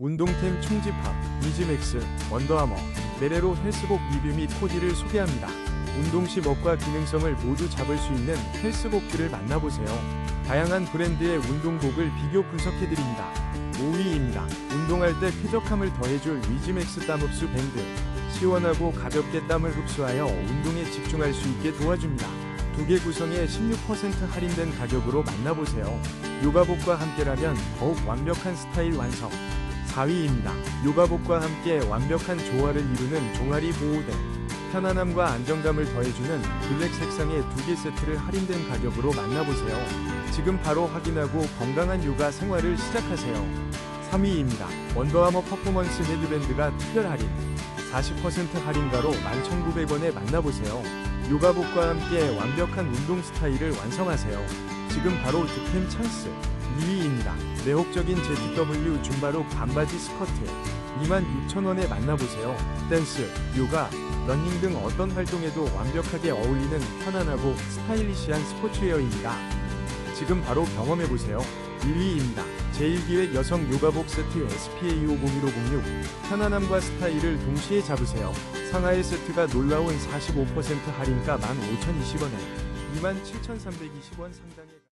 운동템 총집합, 이지맥스, 원더아머, 메레로 헬스복 리뷰 및 코디를 소개합니다. 운동 시 먹과 기능성을 모두 잡을 수 있는 헬스복들을 만나보세요. 다양한 브랜드의 운동복을 비교 분석해드립니다. 5위입니다. 운동할 때 쾌적함을 더해줄 위즈맥스 땀 흡수 밴드. 시원하고 가볍게 땀을 흡수하여 운동에 집중할 수 있게 도와줍니다. 두 개 구성에 16% 할인된 가격으로 만나보세요. 요가복과 함께라면 더욱 완벽한 스타일 완성. 4위입니다. 요가복과 함께 완벽한 조화를 이루는 종아리 보호대. 편안함과 안정감을 더해주는 블랙 색상의 두 개 세트를 할인된 가격으로 만나보세요. 지금 바로 확인하고 건강한 요가 생활을 시작하세요. 3위입니다. 원더아머 퍼포먼스 헤드밴드가 특별 할인. 40% 할인가로 11,900원에 만나보세요. 요가복과 함께 완벽한 운동 스타일을 완성하세요. 지금 바로 득템 찬스. 2위입니다. 매혹적인 ZW 줌바룩 반바지 스커트. 26,000원에 만나보세요. 댄스, 요가, 러닝 등 어떤 활동에도 완벽하게 어울리는 편안하고 스타일리시한 스포츠웨어입니다. 지금 바로 경험해보세요. 1위입니다. 제1기획 여성 요가복 세트 SPA501506 편안함과 스타일을 동시에 잡으세요. 상하의 세트가 놀라운 45% 할인가 15,020원에 27,320원 상당의